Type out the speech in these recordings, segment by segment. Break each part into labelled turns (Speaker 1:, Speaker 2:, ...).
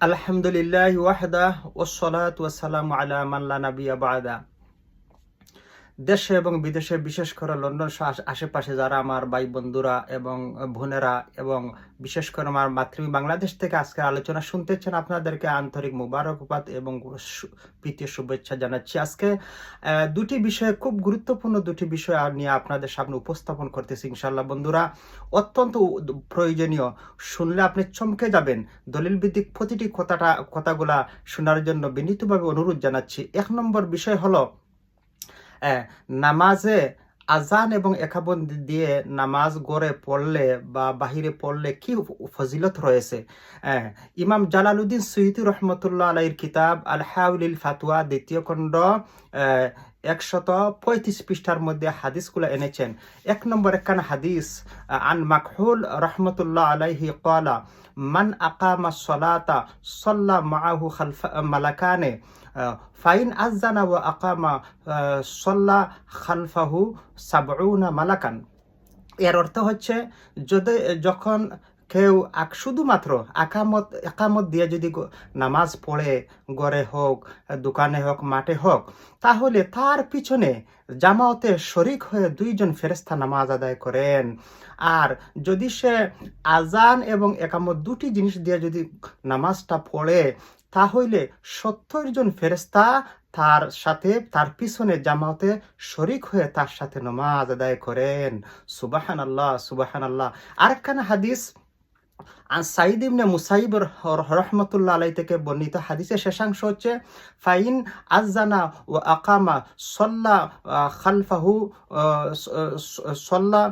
Speaker 1: আলহামদুলিল্লাহ ওয়াহদা ওসলাত ওয়াসালাম আলা মাল্লা নাবিয়া বাদা দেশে এবং বিদেশে, বিশেষ করে লন্ডন আশেপাশে যারা আমার ভাই বন্ধুরা এবং বোনেরা এবং বিশেষ করে আমার মাতৃভূমি বাংলাদেশ থেকে আজকের আলোচনা শুনতেছেন, আপনাদেরকে আন্তরিক মুবারকবাদ এবং প্রীতীয় শুভেচ্ছা জানাচ্ছি। আজকে দুটি বিষয়ে, খুব গুরুত্বপূর্ণ দুটি বিষয় নিয়ে আপনাদের সামনে উপস্থাপন করতেছি ইনশাল্লাহ বন্ধুরা, অত্যন্ত প্রয়োজনীয়, শুনলে আপনি চমকে যাবেন। দলিল ভিত্তিক প্রতিটি কথাটা কথাগুলা শোনার জন্য বিনীতভাবে অনুরোধ জানাচ্ছি। এক নম্বর বিষয় হলো নামাজে আজান এবং একাবন্দি দিয়ে নামাজ গড়ে পড়লে বা বাহিরে পড়লে কি ফজিলত রয়েছে? ইমাম জালালুদ্দিন সৈয়দি রহমতুল্লাহ আলাইর কিতাব আল হাউলিল ফাতুয়া দ্বিতীয় খণ্ড একশত পঁয়ত্রিশ পৃষ্ঠার মধ্যে হাদিসগুলো এনেছেন। এক নম্বর একখান হাদিস, আন মাকহুল রহমতুল্লাহ আলাইহি কলা মান আকামা সলাতা সল্লা মাহু খালফা, মালাকানে, ফাইন আজানা ওয়া আকামা, সল্লা খালফাহু সাবউনা মালাকান। এর অর্থ হচ্ছে, যদি, যখন কেউ শুধুমাত্র আকামত একামত দিয়ে যদি নামাজ পড়ে গড়ে হোক, দোকানে হোক, মাঠে হোক, তাহলে তার পিছনে জামাতে শরিক হয়ে দুইজন ফেরেস্তা নামাজ আদায় করেন। আর যদি সে আজান এবং একামত দুটি জিনিস দিয়ে যদি নামাজটা পড়ে, তাহলে সত্তর জন ফেরেস্তা তার সাথে, তার পিছনে জামাতে শরিক হয়ে তার সাথে নামাজ আদায় করেন। সুবাহান আল্লাহ সুবাহান আল্লাহ আরেকখানা হাদিস আন সাইদ ইবনে মুসাইব রহমতুল্লাহ আলাই থেকে বর্ণিত হাদিসের শেষাংশ হচ্ছে ফাইন আজানা ও আকামা সল্লা খালফাহু সল্লা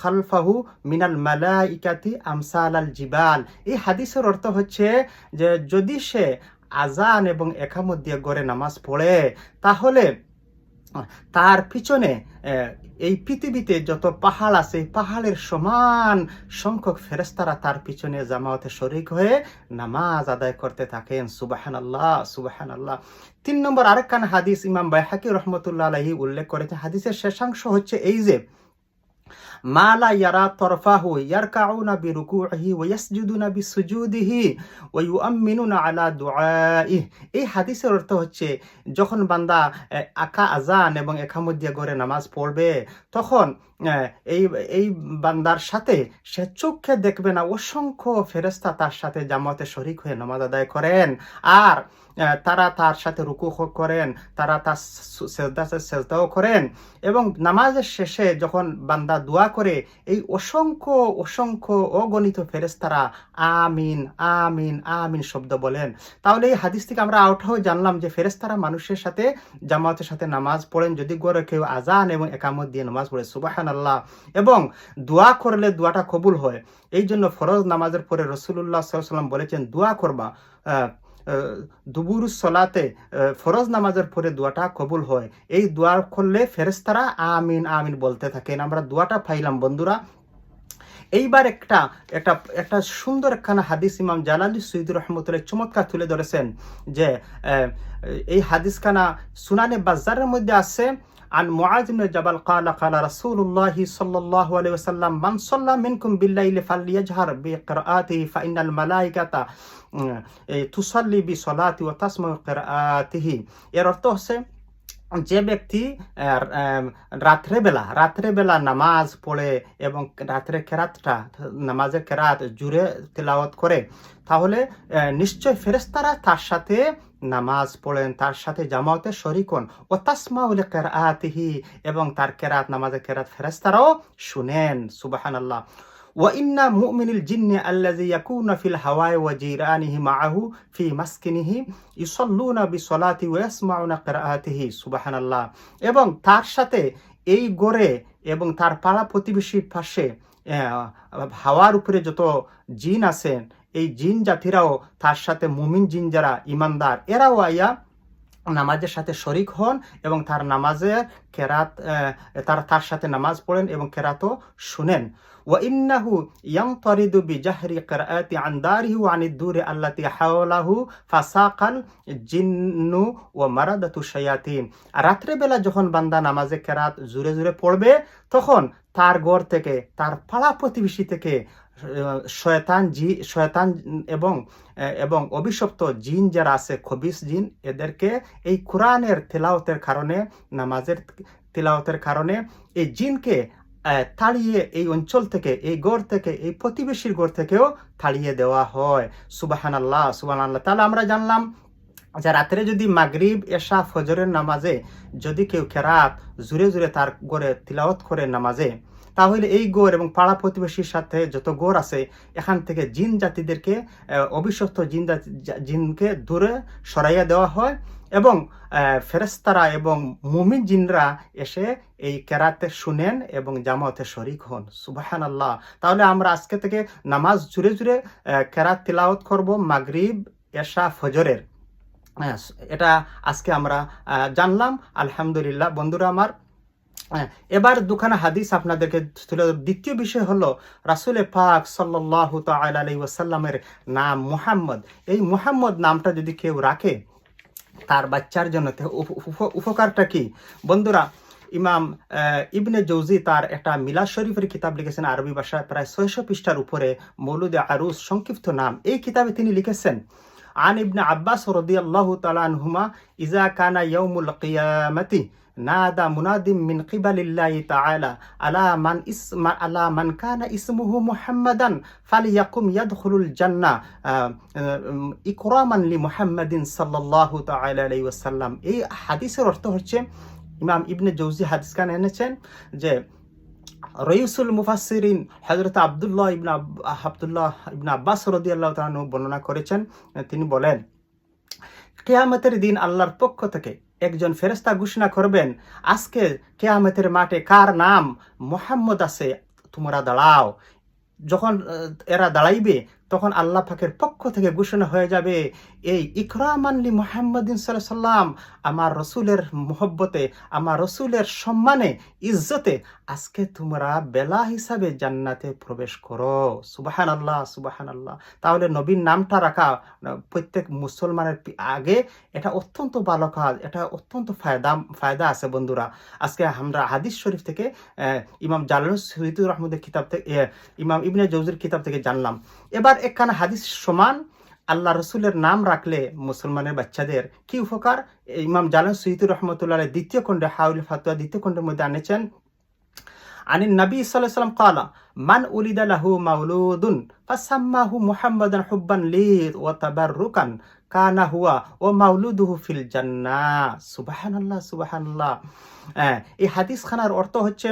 Speaker 1: খালফাহু মিনাল মালাইকাতি আমসাল আল জিবাল এই হাদিসের অর্থ হচ্ছে যে যদি সে আজান এবং একামত দিয়ে গড়ে নামাজ পড়ে, তাহলে তার পিছনে এই পৃথিবীতে যত পাহাড় আছে পাহাড়ের সমান সংখ্যক ফেরেস্তারা তার পিছনে জামাতে শরিক হয়ে নামাজ আদায় করতে থাকেন। সুবাহান আল্লাহ সুবাহান আল্লাহ তিন নম্বর আরেকখান হাদিস ইমাম বাইহাকি রহমতুল্লাহ আলহি উল্লেখ করেছে হাদিসের শেষাংশ হচ্ছে এই যে মালা ইয়ারা তরফাহু ইয়ারকাউনা বিরুকুহি ওয়া ইয়াসজুদুনা বিসুজুদিহি ওয়া ইউআমিনুনা আলা দুআইহি। এই হাদিসের অর্থ হচ্ছে, যখন বান্দা আকা আজান এবং একামত দিয়ে করে নামাজ পড়বে, তখন এই এই বান্দার সাথে সে চোখে দেখবে না, অসংখ্য ফেরেস্তা তার সাথে জামাতে শরিক হয়ে নামাজ আদায় করেন। আর তারা তার সাথে রুকু করেন, তারা তার সেজদা সেজদাও করেন এবং নামাজের শেষে যখন বান্দা দোয়া করে, এই অসংখ্য অসংখ্য অগণিত ফেরেস্তারা আমিন আমিন আমিন শব্দ বলেন। তাহলে এই হাদিস থেকে আমরা আউটাও জানলাম যে ফেরেস্তারা মানুষের সাথে, জামাতের সাথে নামাজ পড়েন, যদি গড়ে কেউ আজান এবং একামত দিয়ে নামাজ পড়ে সুবাহান আল্লাহ এবং দোয়া করলে দোয়াটা কবুল হয়। এই জন্য ফরজ নামাজের পরে রসুল্লাহ সাল্লাম বলেছেন, দোয়া করবা। আহ, সলাতে ফরজ নামাজের পরে দোয়াটা কবুল হয়। এই দোয়া করলে ফেরেস্তারা আমিন আমিন বলতে থাকেন আমরা দোয়াটা পাইলাম বন্ধুরা। এইবার একটা একটা একটা সুন্দর একখানা হাদিস ইমাম জালালি সৈদ রহমতুল্লাহ চমৎকার তুলে ধরেছেন যে এই হাদিসখানা সুনানে বাজারের মধ্যে আছে। আন মুআযিম জাবাল ক্বালা ক্বালা রাসূলুল্লাহি সাল্লাল্লাহু আলাইহি ওয়াসাল্লাম মান সাল্লা মিনকুম বিল্লাইলি ফালইয়াজহার বিকিরাআতিহি ফা ইন্নাল এর অর্থ যে ব্যক্তি রাত্রেবেলা রাত্রেবেলা নামাজ পড়ে এবং রাত্রে কেরাতটা, নামাজের কেরাত জুড়ে তেলাওয়াত করে, তাহলে নিশ্চয় ফেরেস্তারা তার সাথে নামাজ পড়েন, তার সাথে জামাতে শরিক হন। ও তাসমাউল কেরাতিহি এবং তার কেরাত নামাজে কেরাত ফেরাস্তারাও শুনেন সুবাহান আল্লাহ ওয়াইন্না মুমিনিল জিন্নে আল্লাজি ইয়াকুনা ফিল হাওয়ায় ওয়া জিরানিহি মাআহু ফি মাসকিনিহি ইউসাল্লুনা বিসলাতি ওয়া ইয়াসমাউনা কিরাআতিহি এবং তার সাথে এই গোরে এবং তার পাড়া প্রতিবেশীর পাশে হাওয়ার উপরে যত জিন আছেন, এই জিন জাতিরাও তার সাথে মুমিন জিন যারা ইমানদার, এরাও আইয়া নামাজের সাথে শরিক হন এবং তার নামাজে কেরাত তার তার সাথে নামাজ পড়েন এবং কেরাতও শুনেন। ওয়াইন্নাহু ইয়াং আন্দারিহু আনি দূরে হাওলাহু ও মারাদাতু শয়াতিন। রাত্রেবেলা যখন বান্দা নামাজে কেরাত জুড়ে জুড়ে পড়বে, তখন তার গড় থেকে, তার পাড়া প্রতিবেশী থেকে শয়তান জি, শয়তান এবং এবং অভিশপ্ত জিন যারা আছে, খবিস জিন, এদেরকে এই কোরআনের তেলাওতের কারণে, নামাজের তেলাওতের কারণে এই জিনকে তাড়িয়ে এই অঞ্চল থেকে, এই গড় থেকে, এই প্রতিবেশীর গড় থেকেও তাড়িয়ে দেওয়া হয়। সুবাহান আল্লাহ সুবাহ আল্লাহ তাহলে আমরা জানলাম যে রাত্রে যদি মাগরিব, এশা, ফজরের নামাজে যদি কেউ খেরাত জুড়ে জুড়ে তার গড়ে তিলাওত করে নামাজে তাহলে এই গোর এবং পাড়া প্রতিবেশীর সাথে যত গোর আছে এখান থেকে জিন জাতিদেরকে অবিশ্বস্ত জিন জিনকে দূরে সরাইয়া দেওয়া হয় এবং ফেরেস্তারা এবং মুমিন জিনরা এসে এই কেরাতে শুনেন এবং জামাতে শরিক হন। সুবাহান আল্লাহ তাহলে আমরা আজকে থেকে নামাজ জুড়ে জুড়ে কেরাত তিলাওত করব মাগরিব এশা ফজরের। হ্যাঁ, এটা আজকে আমরা জানলাম। আলহামদুলিল্লাহ। বন্ধুরা আমার হ্যাঁ, এবার দুখানা হাদিস আপনাদেরকে দ্বিতীয় বিষয় হলো, রাসুল পাক সাল্লু তালি ওয়াসাল্লামের নাম মুহাম্মদ। এই মুহাম্মদ নামটা যদি কেউ রাখে, তার বাচ্চার জন্য উপকারটা কি? বন্ধুরা, ইমাম ইবনে জৌজি তার একটা মিলাদ শরীফের কিতাব লিখেছেন আরবি ভাষায়, প্রায় ছয়শো পৃষ্ঠার উপরে মৌলুদে আরুস সংক্ষিপ্ত নাম। এই কিতাবে তিনি লিখেছেন, আন ইবনে আব্বাস রদি আল্লাহ তালা হুমা ইজা কানা ইয়ৌমুল কিয়ামতি। নাদা মুনাদিম মিন কিবালিল্লাহি তাআলা আলা মান ইস আলা মান কানা ইসমুহু মুহাম্মাদান ফালিয়াকুম ইয়াদখুলুল জান্নাহ। ইকরামান লি মুহাম্মাদিন সাল্লাল্লাহু তাআলা আলাইহি ওয়াসাল্লাম। এই হাদিসের অর্থ হচ্ছে, ইমাম ইবনে জৌজি হাদিস খান এনেছেন যে রইসুল মুফাসিরিন হজরত আবদুল্লাহ ইবনা আবদুল্লাহ ইবন আব্বাস রদি আল্লাহ তালু বর্ণনা করেছেন। তিনি বলেন, কেয়ামতের দিন আল্লাহর পক্ষ থেকে একজন ফেরেস্তা ঘোষণা করবেন, আজকে কেয়ামতের মাঠে কার নাম? মোহাম্মদ আছে, তোমরা দাঁড়াও। যখন এরা দাঁড়াইবে তখন আল্লাহ পাকের পক্ষ থেকে ঘোষণা হয়ে যাবে, এই ইকরাম ইকরামানলি মোহাম্মদিন সাল্লাম আমার রসুলের মোহব্বতে, আমার রসুলের সম্মানে, ইজ্জতে, আজকে তোমরা বেলা হিসাবে জান্নাতে প্রবেশ করো। সুবাহান আল্লাহ সুবাহান আল্লাহ তাহলে নবীন নামটা রাখা প্রত্যেক মুসলমানের আগে এটা অত্যন্ত ভালো কাজ, এটা অত্যন্ত ফায়দা ফায়দা আছে বন্ধুরা। আজকে আমরা হাদিস শরীফ থেকে ইমাম জালাল সহিদুর রহমদের কিতাব থেকে ইমাম ইবনে জৌজুর কিতাব থেকে জানলাম। এবার একখানা হাদিস সমান, আল্লাহ রসুলের নাম রাখলে মুসলমানের বাচ্চাদের কি উপকার? ইমাম জালান সহিদুর রহমতুল্লাহ দ্বিতীয় খণ্ডে হাউল ফাতুয়া দ্বিতীয় খণ্ডের মধ্যে আনেছেন আনি নবী সাল্লাহ সাল্লাম কালা মান উলিদা লাহু মাউলুদুন, ফাসাম্মাহু মুহাম্মাদান হুব্বান লি ওয়া তাবাররুকান, কানা হুয়া ও মাউলুদুহু ফিল জান্নাহ। সুবহানাল্লাহ সুবহানাল্লাহ। এই হাদিস খানার অর্থ হচ্ছে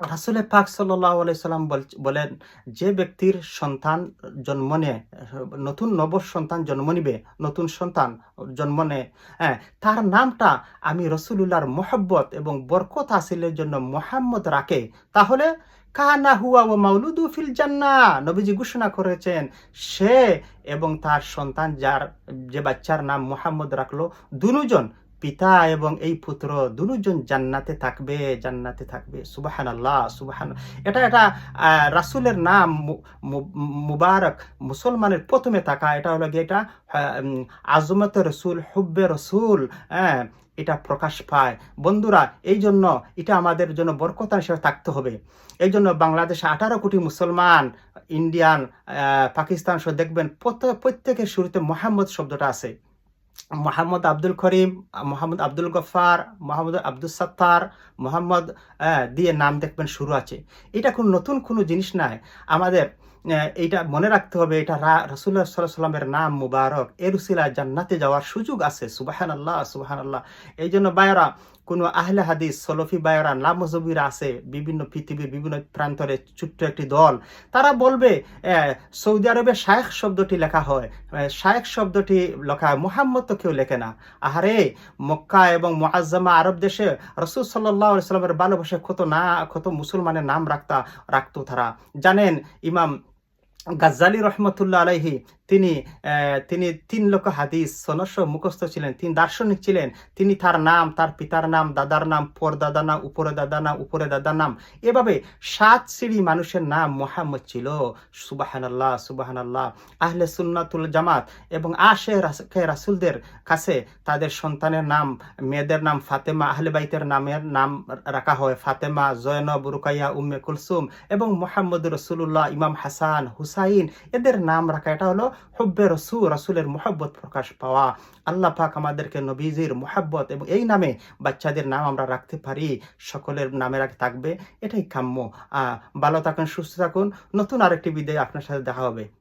Speaker 1: রাসুলের পাক সাল্লাম বলেন, যে ব্যক্তির সন্তান জন্ম নেয়, নতুন নব সন্তান জন্ম নিবে, নতুন সন্তান জন্ম নেয় হ্যাঁ তার নামটা আমি রসুলুল্লাহর মোহব্বত এবং বরকত হাসিলের জন্য মোহাম্মদ রাখে, তাহলে কানা হুয়া ও মাউলুদু ফিল জান্না নবীজি ঘোষণা করেছেন, সে এবং তার সন্তান যার, যে বাচ্চার নাম মোহাম্মদ রাখল, দুজন পিতা এবং এই পুত্র দুজন জান্নাতে থাকবে জান্নাতে থাকবে। সুবাহান আল্লাহ সুবাহান এটা এটা রাসুলের নাম মুবারক মুসলমানের প্রথমে থাকা। এটা হলো গিয়ে এটা আজমত রসুল, হুব্বে রসুল হ্যাঁ এটা প্রকাশ পায়। বন্ধুরা, এই জন্য এটা আমাদের জন্য বরকতা হিসেবে থাকতে হবে। এই জন্য বাংলাদেশে আঠারো কোটি মুসলমান, ইন্ডিয়ান পাকিস্তান সহ দেখবেন প্রত্যেকের শুরুতে মোহাম্মদ শব্দটা আছে। মোহাম্মদ আব্দুল করিম, মোহাম্মদ আব্দুল গফার মোহাম্মদ আব্দুল সত্তার, মোহাম্মদ দিয়ে নাম দেখবেন শুরু আছে। এটা কোনো নতুন কোনো জিনিস নাই। আমাদের এইটা মনে রাখতে হবে, এটা রসুল্লাহ সাল্লাহ সাল্লামের নাম মুবারক। এরুসিলা জান্নাতে যাওয়ার সুযোগ আছে। সুবাহান আল্লাহ সুবাহান আল্লাহ এই জন্য বায়রা কোনো আহলে হাদিস, সলফি বায়রা, নামজবিরা আছে, বিভিন্ন পৃথিবীর বিভিন্ন প্রান্তরে ছোট্ট একটি দল, তারা বলবে সৌদি আরবে শায়েখ শব্দটি লেখা হয়। শায়েখ শব্দটি লেখা হয় মোহাম্মদ তো কেউ লেখে না। আহারে, মক্কা এবং মোয়াজ্জামা আরব দেশে রসুল সাল্লাহ সাল্লামের ভালোবাসে কত না কত মুসলমানের নাম রাখতা, রাখতো তারা। জানেন, ইমাম গাজ্জালি রহমতুল্লাহ আলাইহি তিনি তিনি তিন লক্ষ হাদিস সনস্য মুখস্থ ছিলেন, তিনি দার্শনিক ছিলেন, তিনি তার নাম, তার পিতার নাম, দাদার নাম পর দাদা নাম, উপরে দাদা নাম, উপরে দাদার নাম, এভাবে সাত সিঁড়ি মানুষের নাম মোহাম্মদ ছিল। সুবাহান আল্লাহ সুবাহান আল্লাহ আহলে সুন্নাতুল জামাত এবং আশে রাসুলদের কাছে তাদের সন্তানের নাম, মেয়েদের নাম ফাতেমা, আহলে বাইতের নামের নাম রাখা হয়। ফাতেমা, জয়নব, রুকাইয়া, উম্মে কুলসুম এবং মোহাম্মদ রসুল্লাহ ইমাম হাসান, হুসাইন, এদের নাম রাখা, এটা হলো হব্বে রসুল, রসুলের মোহাব্বত প্রকাশ পাওয়া। আল্লাহ পাক আমাদেরকে নবীজির মোহাব্বত এবং এই নামে বাচ্চাদের নাম আমরা রাখতে পারি, সকলের নামে রাখ থাকবে, এটাই কাম্য। ভালো থাকুন, সুস্থ থাকুন। নতুন আরেকটি বিদায় আপনার সাথে দেখা হবে।